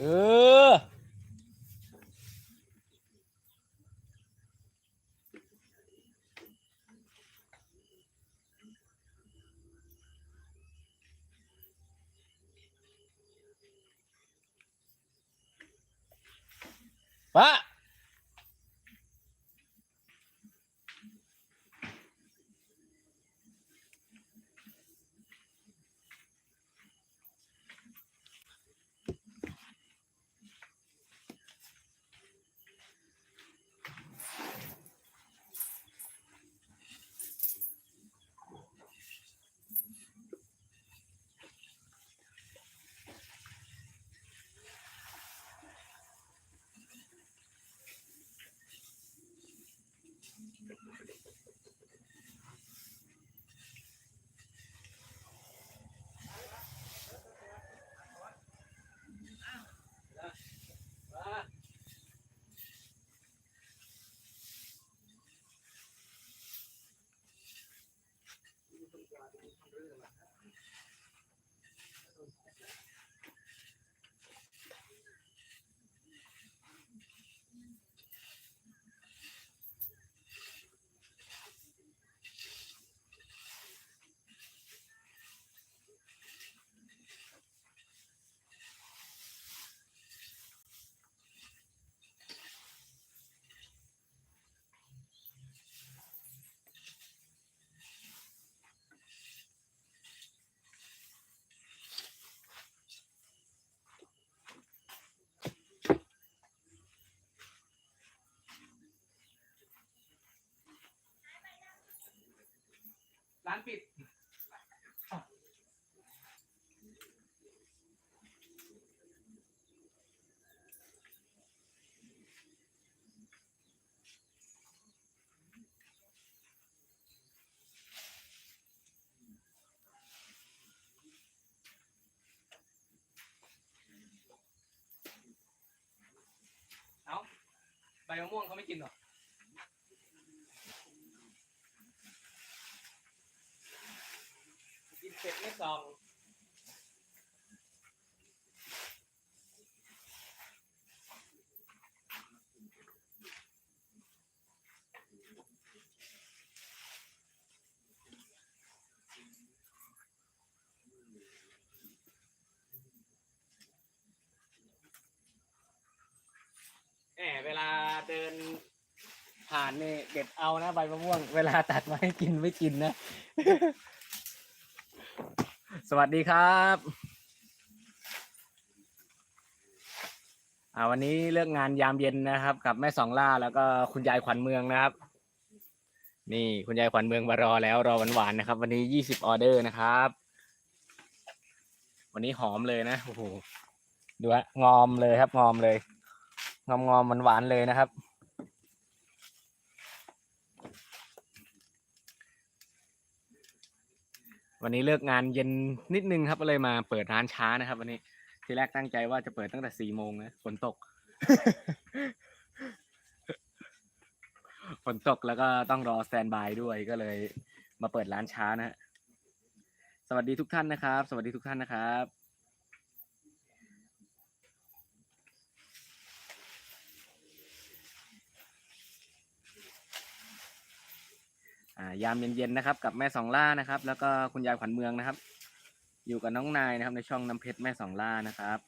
เออป้า ร้านปิด เอาใบมะม่วงเขาไม่กินหรอ กินเสร็จไม่ซองแหม เวลาเดินผ่านนี่เด็ดเอานะใบมะม่วง เวลาตัดมาให้กินไม่กินนะ สวัสดีครับอ่าวันนี้เลิกงานยามเย็นนะครับ กับแม่สองล่าแล้วก็คุณยายขวัญเมืองนะครับ นี่คุณยายขวัญเมืองมารอแล้วรอหวานๆนะครับ วันนี้ยี่สิบออเดอร์นะครับ วันนี้หอมเลยนะโอ้โหดูฮะงอมเลยครับงอมเลย งอมงอมหวานๆเลยนะครับ วันนี้เลิกงานเย็นนิดนึงครับก็เลยมาเปิดร้านช้านะครับ วันนี้ทีแรกตั้งใจว่าจะเปิดตั้งแต่สี่โมงนะฝนตกฝนตกแล้วก็ต้องรอสแตนบายด้วยก็เลยมาเปิดร้านช้านะฮะสวัสดีทุกท่านนะครับ สวัสดีทุกท่านนะครับ อ่ายามเย็นๆนะครับ กับแม่สองล่านะครับ แล้วก็คุณยายขวัญเมืองนะครับ อยู่กับน้องนายนะครับ ในช่องน้ำเพชรแม่สองล่านะครับ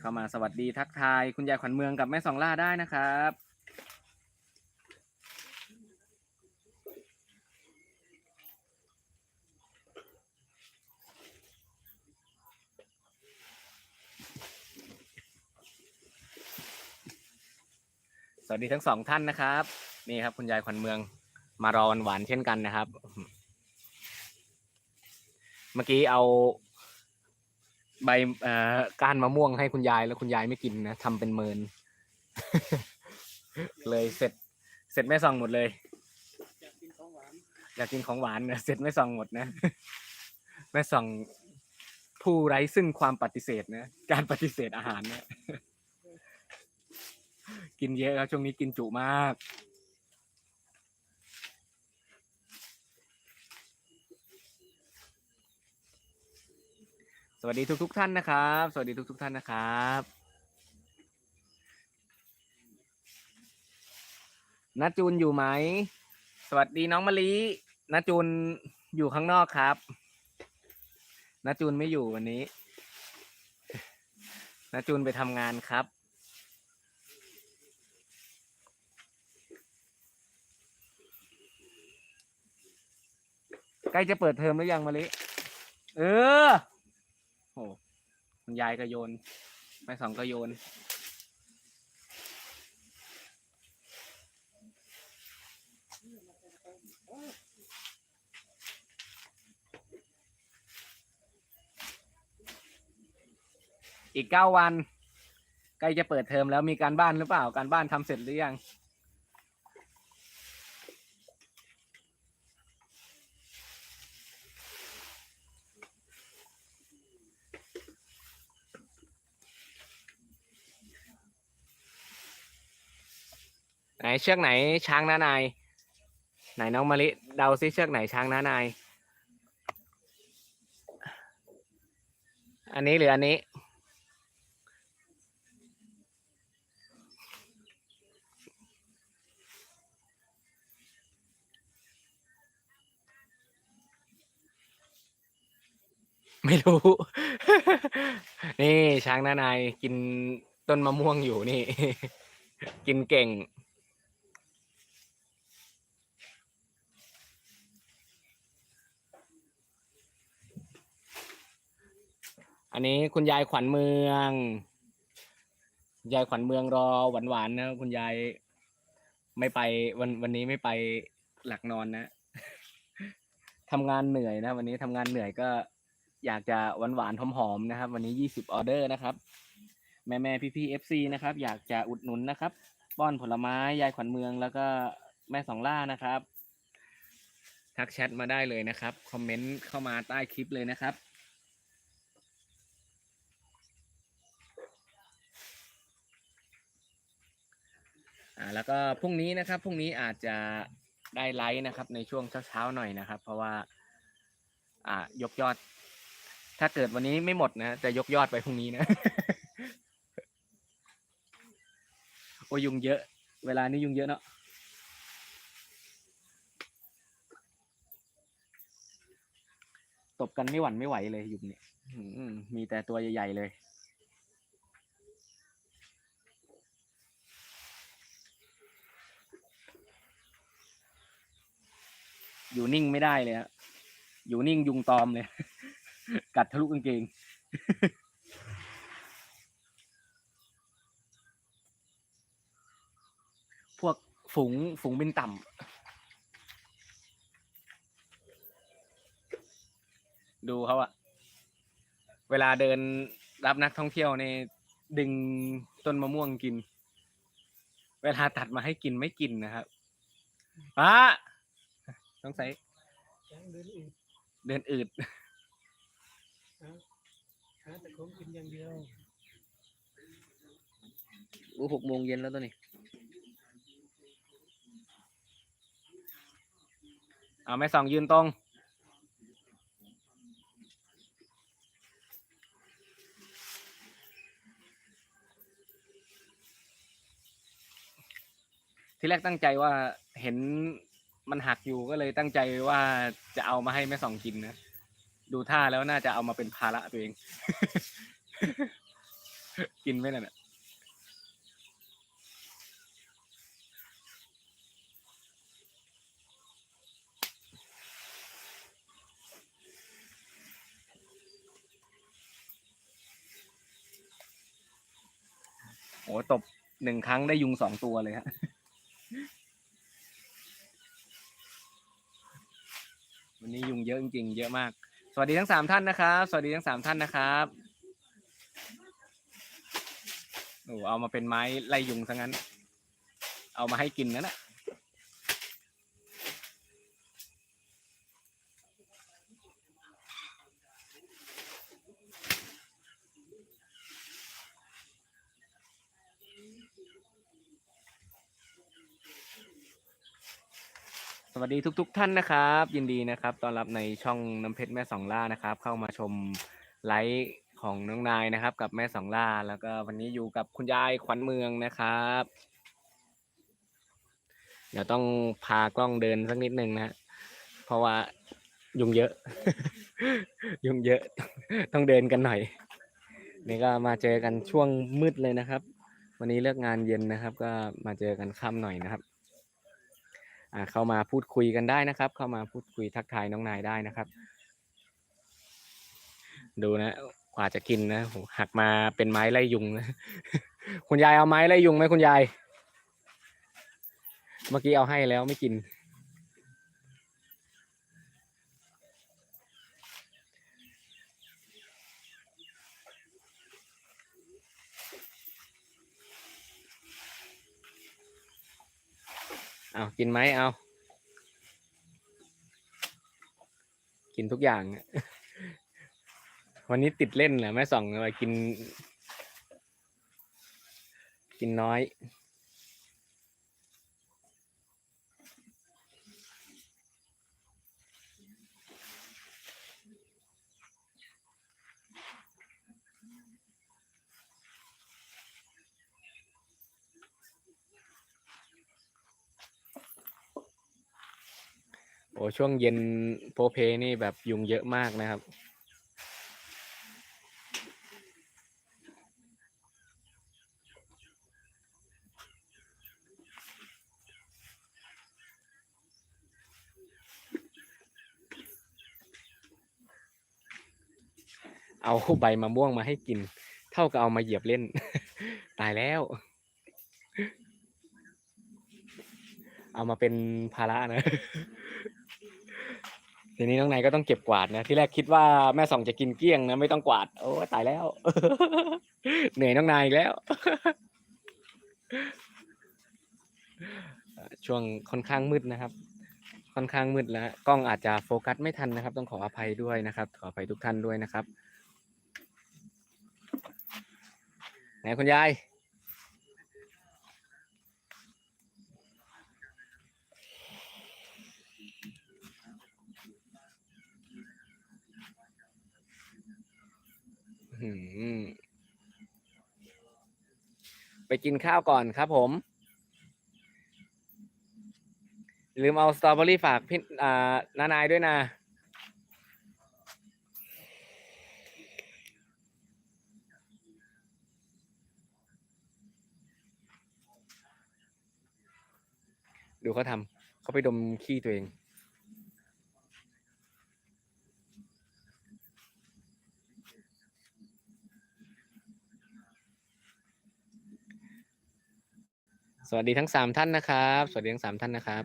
เข้ามาสวัสดีทักทาย คุณยายขวัญเมืองกับแม่สองล่าได้นะครับ วัสดีทั้งสองท่านนะครับ นี่ครับ คุณยายขวัญเมืองมารอวันหวานๆเช่นกันนะครับ เมื่อกี้เอาใบเอ่อก้านมะม่วงให้คุณยายแล้วคุณยายไม่กินนะทำเป็นเมิน เลยเสร็จ เสร็จไม่ซองหมดเลย อยากกินของหวานอยากกินของหวานนะเสร็จไม่ซองหมดนะแม่ซองผู้ไร้ซึ่งความปฏิเสธนะ การปฏิเสธอาหารเนี่ย กินเยอะแล้วช่วงนี้กินจุมาก สวัสดีทุกทุกท่านนะครับ สวัสดีทุกทุกท่านนะครับนัจูนอยู่ไหม สวัสดีน้องมะลินัจูนอยู่ข้างนอกครับนัจูนไม่อยู่วันนี้นัจูนไปทำงานครับ ใกล้จะเปิดเทอมหรือยังมะลิ เออโอ้คุณยายก็โยนแม่สองก็โยน อีกเก้าวัน ใกล้จะเปิดเทอมแล้วมีการบ้านหรือเปล่า การบ้านทำเสร็จหรือยัง เชือกไหนช้างน้านาย ไหนน้องมะลิเดาซิเชือกไหนช้างน้านาย อันนี้หรืออันนี้ ไม่รู้ นี่ช้างน้านายกินต้นมะม่วงอยู่นี่ กินเก่ง อันนี้คุณยายขวัญเมืองยายขวัญเมืองรอหวานๆนะคุณยายไม่ไปวันวันนี้ไม่ไปหลักนอนนะทำงานเหนื่อยนะ วันนี้ทำงานเหนื่อยก็อยากจะหวานหวานๆหอมๆนะครับ วันนี้ยี่สิบออเดอร์นะครับ แม่แม่พี่พี่เอฟซีนะครับ อยากจะอุดหนุนนะครับป้อนผลไม้ยายขวัญเมืองแล้วก็แม่สองล่านะครับ ทักแชทมาได้เลยนะครับ คอมเมนต์เข้ามาใต้คลิปเลยนะครับ อ่าแล้วก็พรุ่งนี้นะครับพรุ่งนี้อาจจะได้ไลฟ์นะครับ ในช่วงเช้าๆหน่อยนะครับ เพราะว่า อ่ายกยอด ถ้าเกิดวันนี้ไม่หมดนะจะยกยอดไปพรุ่งนี้นะ โอ้ยุงเยอะ เวลานี้ยุงเยอะเนาะตบกันไม่หวั่นไม่ไหวเลยยุงเนี่ยมีแต่ตัวใหญ่ๆเลย อยู่นิ่งไม่ได้เลยฮะอยู่นิ่งยุงตอมเลย กัดทะลุกางเกง พวกฝูงฝูงบินต่ำดูเขาอะเวลาเดินรับนักท่องเที่ยวในดึงต้นมะม่วงกิน เวลาตัดมาให้กินไม่กินนะครับป้า ต้องใส่ช้างเดินอื่นเดินอืด หาแต่ของกินอย่างเดียวอู้หกโมงเย็นแล้วตัวนี้ เอาไม่สองยืนตรง ที่แรกตั้งใจว่าเห็น มันหักอยู่ก็เลยตั้งใจว่าจะเอามาให้แม่สองกินนะ ดูท่าแล้วน่าจะเอามาเป็นภาระตัวเอง กินไมนั่นน่ะโอ้ตบหนึ่งครั้งได้ยุงสองตัวเลยฮะ วันนี้ยุงเยอะจริงๆ เยอะมาก สวัสดีทั้งสามท่านนะครับ สวัสดีทั้งสามท่านนะครับโอ้เอามาเป็นไม้ไล่ยุงซะงั้น เอามาให้กินนั่นแหละ สวัสดีทุก ๆ ท่านนะครับ ยินดีนะครับต้อนรับในช่องน้ำเพชรแม่สองล่านะครับ เข้ามาชมไลฟ์ของน้องนายนะครับ กับแม่สองล่า แล้วก็วันนี้อยู่กับคุณยายขวัญเมืองนะครับ เดี๋ยวต้องพากล้องเดินสักนิดนึงนะเพราะว่ายุงเยอะ ยุงเยอะ ต้องเดินกันหน่อย นี่ก็มาเจอกันช่วงมืดเลยนะครับ วันนี้เลิกงานเย็นนะครับ ก็มาเจอกันค่ำหน่อยนะครับ อ่าเข้ามาพูดคุยกันได้นะครับ เข้ามาพูดคุยทักทายน้องนายได้นะครับ ดูนะกว่าจะกินนะโหหักมาเป็นไม้ไล่ยุงนะ คุณยายเอาไม้ไล่ยุงไหมคุณยาย เมื่อกี้เอาให้แล้วไม่กิน เอากินไหมเอา กินทุกอย่าง วันนี้ติดเล่นเหรอแม่ส่องอะไรกิน กินน้อย โอ้ช่วงเย็นโพเพนี่แบบยุงเยอะมากนะครับ เอาใบมะม่วงมาให้กิน เท่ากับเอามาเหยียบเล่น ตายแล้ว เอามาเป็นภาระนะ ทีนี้น้องนายก็ต้องเก็บกวาดนะที่แรกคิดว่าแม่ส่องจะกินเกลี้ยงนะไม่ต้องกวาด โอ้ตายแล้ว เหนื่อยน้องนายอีกแล้ว ช่วงค่อนข้างมืดนะครับ ค่อนข้างมืดแล้วกล้องอาจจะโฟกัสไม่ทันนะครับ ต้องขออภัยด้วยนะครับ ขออภัยทุกท่านด้วยนะครับไหนคุณยาย อื้อหือ ไปกินข้าวก่อนครับผม ลืมเอาสตรอเบอรี่ฝากพี่อ่าน้านายด้วยนะดูเขาทำเขาไปดมขี้ตัวเอง สวัสดีทั้งสามท่านนะครับ สวัสดีทั้งสามท่านนะครับ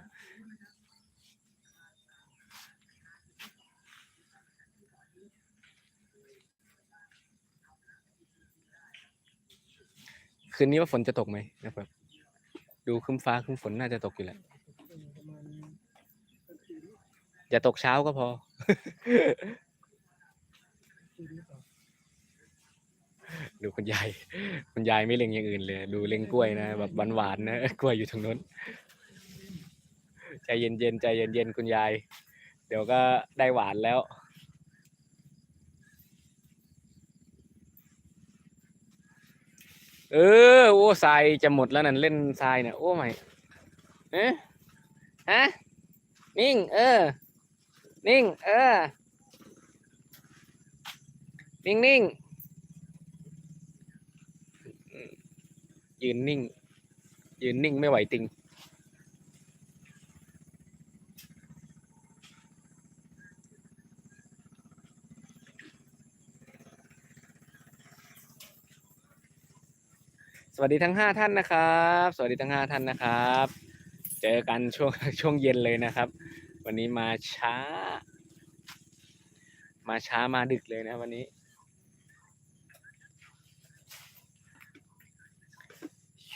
คืนนี้ว่าฝนจะตกไหมนะครับ ดูคึ้มฟ้าคึ้มฝนน่าจะตกอยู่แหละ อย่าตกเช้าก็พอ คืนหรือเปล่า ดูคุณยายคุณยายไม่เล็งอย่างอื่นเลย ดูเล็งกล้วยนะแบบหวานๆนะกล้วยอยู่ทางนู้นใจเย็นๆใจเย็นๆคุณยาย เดี๋ยวก็ได้หวานแล้วเออโอ้ทรายจะหมดแล้วนั่นเล่นทรายเนี่ยโอ้ไม่เอ๊ะฮะนิ่ง เออ นิ่ง เออ นิ่งนิ่ง ยืนนิ่ง ยืนนิ่งไม่ไหวติง สวัสดีทั้งห้าท่านนะครับ สวัสดีทั้งห้าท่านนะครับ เจอกันช่วงช่วงเย็นเลยนะครับ วันนี้มาช้า มาช้ามาดึกเลยนะวันนี้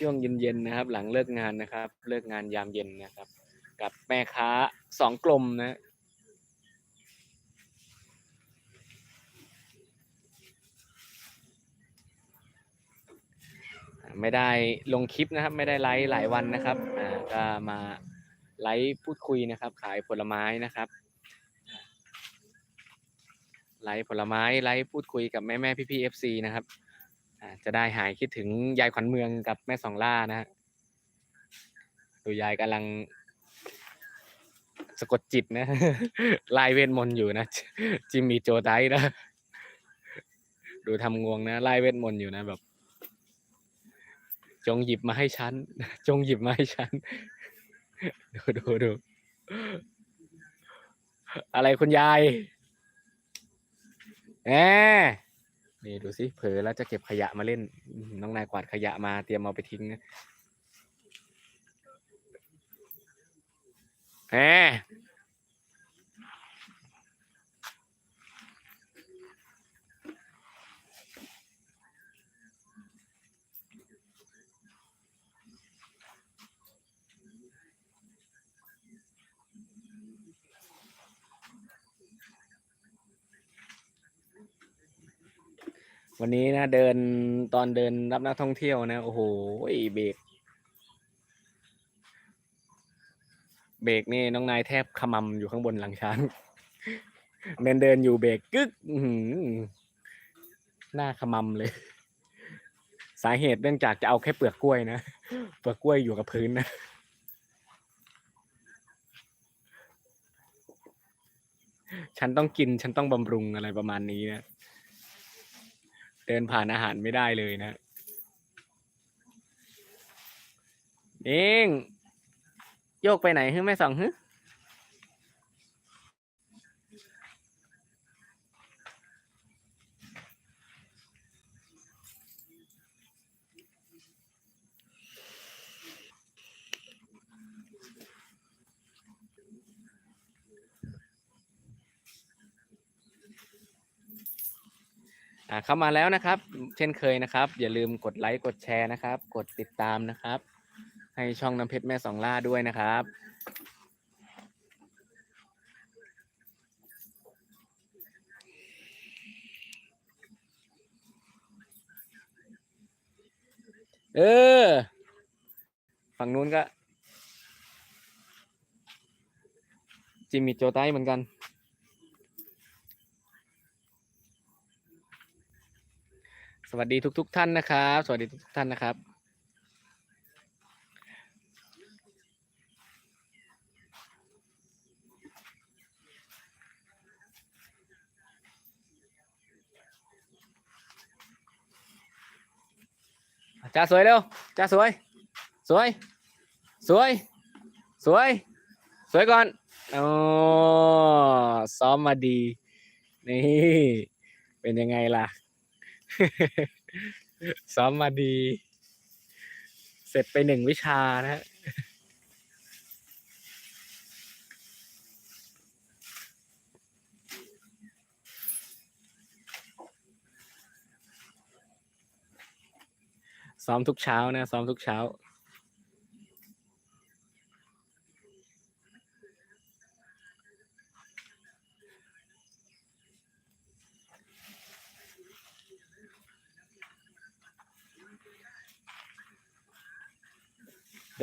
ช่วงเย็นๆนะครับ หลังเลิกงานนะครับ เลิกงานยามเย็นนะครับ กับแม่ค้าสองกลมนะไม่ได้ลงคลิปนะครับ ไม่ได้ไลฟ์หลายวันนะครับอ่าก็มาไลฟ์พูดคุยนะครับ ขายผลไม้นะครับไลฟ์ผลไม้ไลฟ์พูดคุยกับแม่แม่พี่พี่เอฟซีนะครับ จะได้หายคิดถึงยายขวัญเมืองกับแม่สองล่านะฮะดูยายกำลังสะกดจิตนะไล่เวทมนต์อยู่นะ จิมมี่โจไดนะ ดูทำงวงนะไล่เวทมนต์อยู่นะแบบ จงหยิบมาให้ฉัน จงหยิบมาให้ฉัน ดูดูดู อะไรคุณยายแหม นี่ดูสิเผลอแล้วจะเก็บขยะมาเล่น น้องนายกวาดขยะมาเตรียมเอาไปทิ้งนะแหม วันนี้นะเดินตอนเดินรับนักท่องเที่ยวนะ โอ้โหเบรกเบรกนี่น้องนายแทบขมำอยู่ข้างบนหลังช้างเดินเดินอยู่เบรกกึกหน้าขมำเลย สาเหตุเนื่องจากจะเอาแค่เปลือกกล้วยนะเปลือกกล้วยอยู่กับพื้นนะฉันต้องกินฉันต้องบำรุงอะไรประมาณนี้นะ เดินผ่านอาหารไม่ได้เลยนะเองโยกไปไหนฮึแม่สองฮึ อ่าเข้ามาแล้วนะครับ เช่นเคยนะครับ อย่าลืมกดไลค์กดแชร์นะครับ กดติดตามนะครับ ให้ช่องน้ำเพชรแม่สองล่าด้วยนะครับ เออ ฝั่งนู้นก็ จิมมี่โจไตเหมือนกัน สวัสดีทุกๆท่านนะครับ สวัสดีทุกๆท่านนะครับ จ้าสวยเร็วจ้าสวย สวย สวย สวย สวยก่อนโอ้ซ้อมมาดี นี่ เป็นยังไงล่ะ ซ้อมมาดี เสร็จไปหนึ่งวิชานะฮะซ้อมทุกเช้านะ ซ้อมทุกเช้า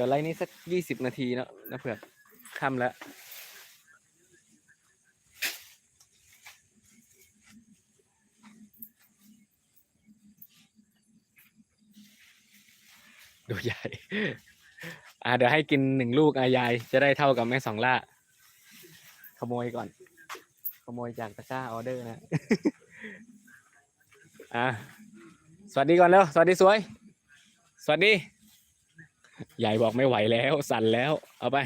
ดี๋ยวไลน์นี้สักยี่สิบนาทีเนอะนะเผื่อค่ำแล้วดูใหญ่ อ่าเดี๋ยวให้กินหนึ่งลูกอายาย จะได้เท่ากับแม่สองล่า ขโมยก่อน ขโมยจากตะกร้าออเดอร์นะ อะสวัสดีก่อนเร็ว สวัสดีสวย สวัสดี ยายบอกไม่ไหวแล้ว สั่นแล้ว เอาไป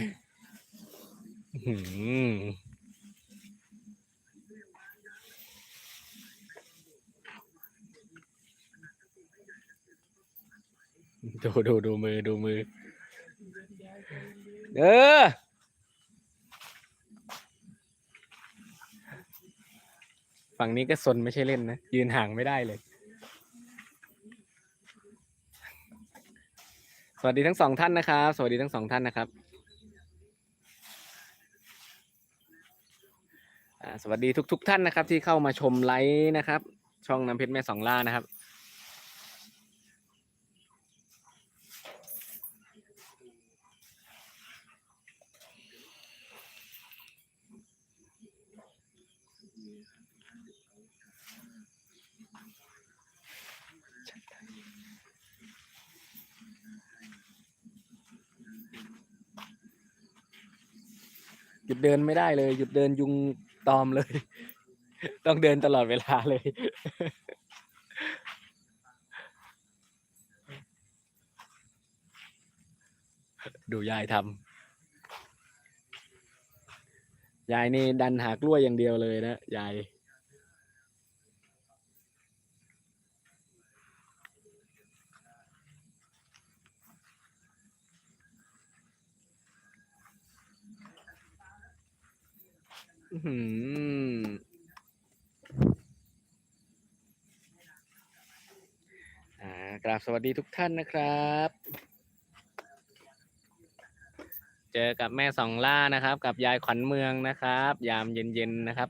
ดูดูดูมือดูมือ เออฝั่งนี้ก็ซนไม่ใช่เล่นนะ ยืนห่างไม่ได้เลย วัสดีทั้งสองท่านนะครับ สวัสดีทั้งสองท่านนะครับสวัสดีทุก ๆ ท่านนะครับ ที่เข้ามาชมไลฟ์นะครับ ช่องน้ำเพชรแม่สองล่านะครับ เดินไม่ได้เลย หยุดเดินยุงตอมเลย ต้องเดินตลอดเวลาเลย ดูยายทำยายนี่ดันหากล้วยอย่างเดียวเลยนะยาย หืออ่ากราบสวัสดีทุกท่านนะครับ เจอกับแม่สองล่านะครับ กับยายขวัญเมืองนะครับ ยามเย็นๆนะครับ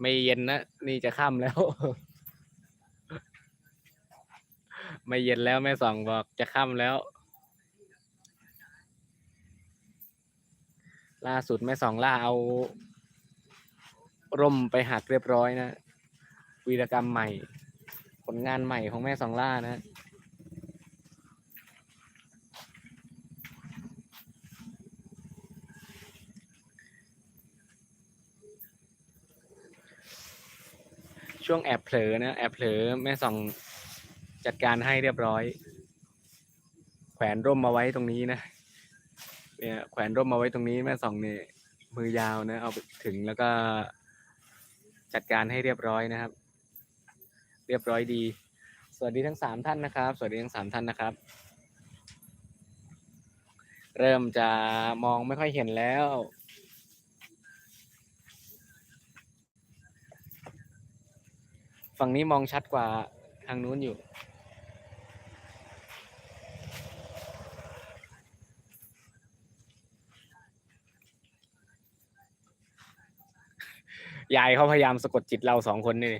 ไม่เย็นนะนี่จะค่ำแล้ว ไม่เย็นแล้วแม่สองบอกจะค่ำแล้วล่าสุดแม่สองล่าเอา ร่มไปหักเรียบร้อยนะ วีรกรรมใหม่ ผลงานใหม่ของแม่สองล่านะช่วงแอบเผลอนะ แอบเผลอแม่สองจัดการให้เรียบร้อย แขวนร่มมาไว้ตรงนี้นะเนี่ยแขวนร่มมาไว้ตรงนี้แม่สองเนี่ยมือยาวนะ เอาไปถึงแล้วก็ จัดการให้เรียบร้อยนะครับ เรียบร้อยดี สวัสดีทั้งสามท่านนะครับ สวัสดีทั้งสามท่านนะครับ เริ่มจะมองไม่ค่อยเห็นแล้วฝั่งนี้มองชัดกว่าทางนู้นอยู่ ยายเขาพยายามสะกดจิตเราสองคนนี่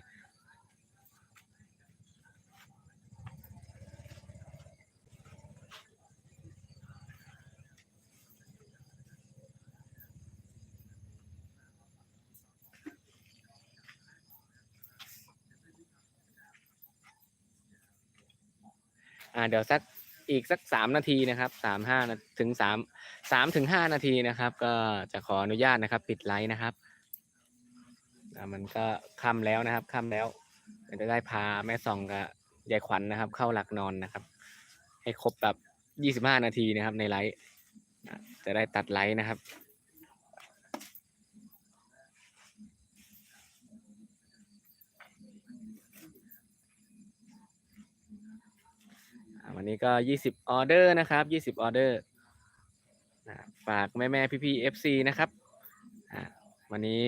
อ่าเดี๋ยวสักอีกสักสามนาทีนะครับสามห้าถึงสามสามถึงห้านาทีนะครับ ก็จะขออนุญาตนะครับ ปิดไลฟ์นะครับ อ่ามันก็ค่ำแล้วนะครับค่ำแล้วเดี๋ยวจะได้พาแม่ซองกับยายขวัญนะครับ เข้าหลักนอนนะครับ ให้ครบแบบยี่สิบห้านาทีนะครับ ในไลฟ์อะจะได้ตัดไลฟ์นะครับ อ่าวันนี้ก็ยี่สิบออเดอร์นะครับยี่สิบออเดอร์ฝากแม่แม่พี่พี่เอฟซีนะครับอ่าวันนี้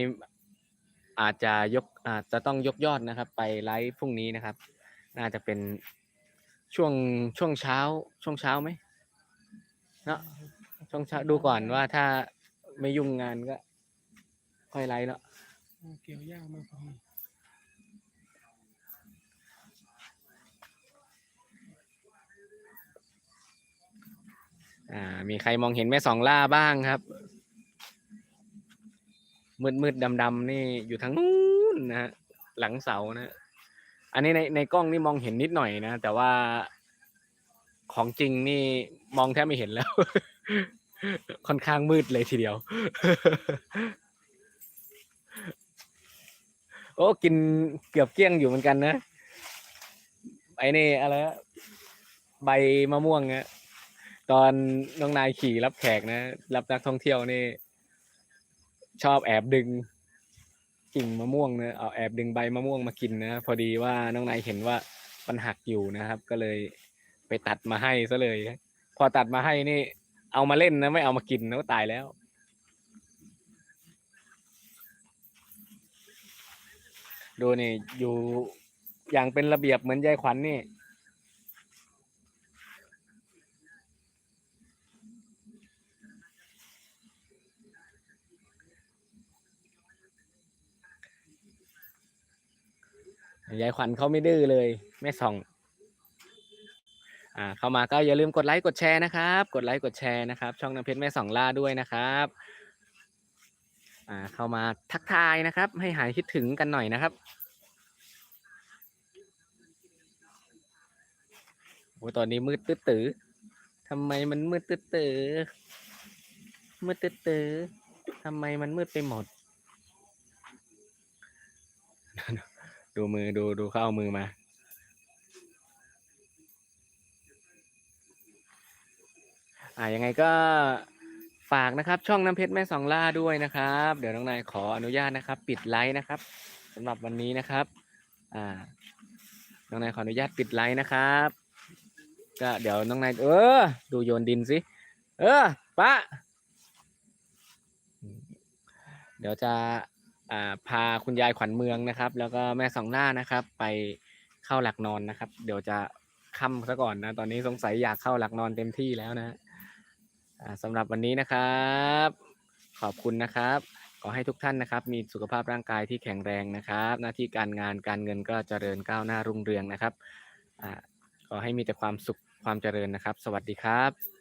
อาจจะยกอาจจะต้องยกยอดนะครับ ไปไลฟ์พรุ่งนี้นะครับ น่าจะเป็นช่วงช่วงเช้า ช่วงเช้าไหมเนาะช่วงเช้าดูก่อนว่าถ้าไม่ยุ่งงานก็ค่อยไลฟ์แล้วเกี่ยวหญ้ามาพอดีอ่ามีใครมองเห็นแม่สองล่าบ้างครับ มืดมืดดำดำๆนี่อยู่ทางนู้นนะฮะหลังเสานะ อันนี้ในในกล้องนี่มองเห็นนิดหน่อยนะ แต่ว่าของจริงนี่มองแทบไม่เห็นแล้ว ค่อนข้างมืดเลยทีเดียว โอ้กินเกือบเกลี้ยงอยู่เหมือนกันนะไอ้นี่อะไรนะใบมะม่วงเนี่ยตอนน้องนายขี่รับแขกนะ รับนักท่องเที่ยวนี่ ชอบแอบดึงกิ่งมะม่วงนะเอาแอบดึงใบมะม่วงมากินนะพอดีว่าน้องนายเห็นว่ามันหักอยู่นะครับ ก็เลยไปตัดมาให้ซะเลย พอตัดมาให้นี่ เอามาเล่นนะไม่เอามากินนะก็ตายแล้ว ดูนี่อยู่อย่างเป็นระเบียบเหมือนยายขวัญนี่ ยายขวัญเขาไม่ดื้อเลย แม่ส่องอ่าเข้ามาก็อย่าลืมกดไลค์กดแชร์นะครับ กดไลค์กดแชร์นะครับ ช่องน้ำเพชรแม่สองล่าด้วยนะครับอ่าเข้ามาทักทายนะครับ ให้หายคิดถึงกันหน่อยนะครับโอ้ตอนนี้มืดตื้อตื้อทำไมมันมืดตื้อตื้อมืดตื้อตื้อทำไมมันมืดไปหมด ดูมือดูดูเขาเอามือมา อ่ายังไงก็ฝากนะครับ ช่องน้ำเพชรแม่สองล่าด้วยนะครับ เดี๋ยวน้องนายขออนุญาตนะครับ ปิดไลฟ์นะครับสำหรับวันนี้นะครับ อ่า น้องนายขออนุญาตปิดไลฟ์นะครับ ก็เดี๋ยวน้องนายเออ ดูโยนดินสิ เออปะเดี๋ยวจะ พาคุณยายขวัญเมืองนะครับ แล้วก็แม่สองหน้านะครับ ไปเข้าหลักนอนนะครับ เดี๋ยวจะค่ำซะก่อนนะ ตอนนี้สงสัยอยากเข้าหลักนอนเต็มที่แล้วนะอ่าสำหรับวันนี้นะครับ ขอบคุณนะครับ ขอให้ทุกท่านนะครับ มีสุขภาพร่างกายที่แข็งแรงนะครับ หน้าที่การงานการเงินก็เจริญก้าวหน้ารุ่งเรืองนะครับขอให้มีแต่ความสุขความเจริญนะครับ สวัสดีครับ